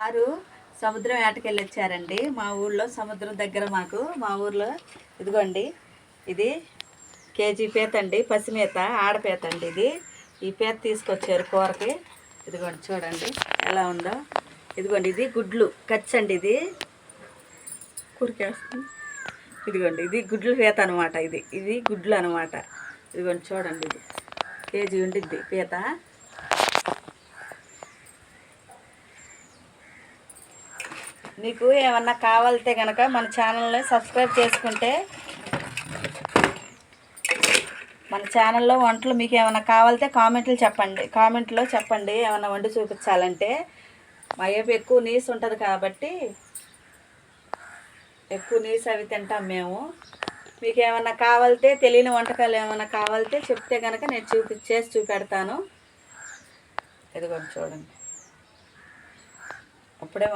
వారు సముద్రం వేటకెళ్ళి వచ్చారండి మా ఊళ్ళో సముద్రం దగ్గర మాకు మా ఊర్లో ఇదిగోండి ఇది కేజీ పీత అండి పసిమేత ఆడపీత అండి ఇది. ఈ పీత తీసుకొచ్చారు కూరకి. ఇదిగోండి చూడండి ఎలా ఉందో. ఇదిగోండి ఇది గుడ్లు కచ్చండి ఇది. కురికేస్తుంది. ఇదిగోండి ఇది గుడ్లు పీత అనమాట ఇది. ఇది గుడ్లు అనమాట ఇదిగోండి చూడండి ఇది. కేజీ ఉండిద్ది పీత. మీకు ఏమన్నా కావాలితే కనుక మన ఛానల్ని సబ్స్క్రైబ్ చేసుకుంటే మన ఛానల్లో వంటలు మీకు ఏమైనా కావాలితే కామెంట్లు చెప్పండి. కామెంట్లో చెప్పండి. ఏమైనా వండి చూపించాలంటే మా వైపు ఎక్కువ నీసు ఉంటుంది కాబట్టి ఎక్కువ నీసు అవి తింటాం మేము. మీకు ఏమైనా కావాలితే తెలియని వంటకాలు ఏమైనా కావాలితే చెప్తే కనుక నేను చూపి చేసి చూపెడతాను. ఇదిగోండి చూడండి. అప్పుడే